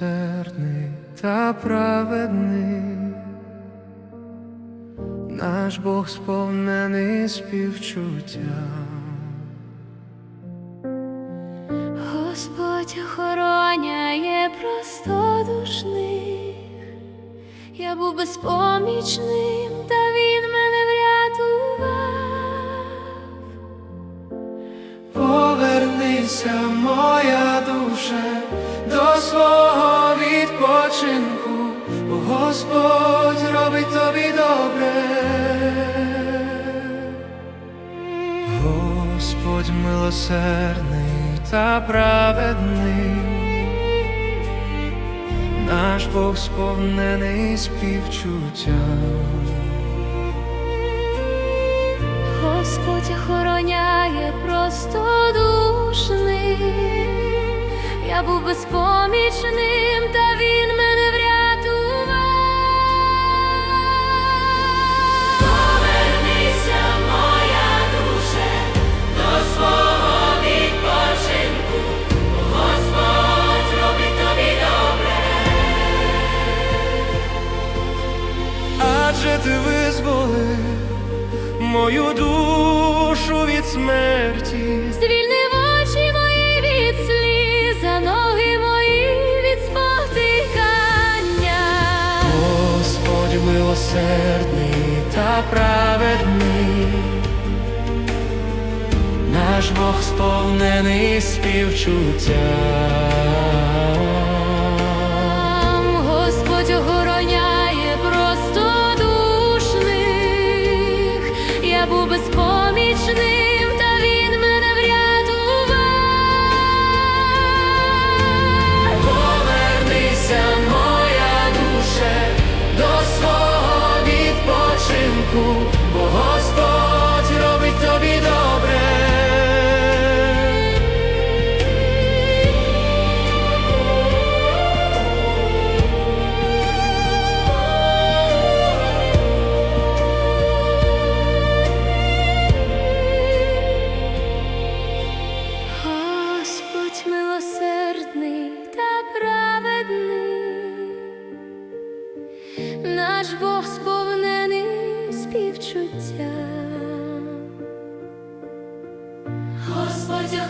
Милосердний та праведний, наш Бог сповнений співчуття. Господь охороняє простодушних, я був безпомічним, та він мене врятував. Повернися, моя душе, до свого відпочинку, Господь робить тобі добре. Господь милосердний та праведний, наш Бог сповнений співчуття. Господь охороняє я був безпомічним, та він мене врятував. Повернися, моя душе, до свого відпочинку, Господь робить тобі добре. Адже ти визволив мою душу від смерті. Звільнив милосердний та праведний, наш Бог сповнений співчуття. Господь охороняє простодушних, я був безпомічним, наш Бог сповнений співчуття. Господь,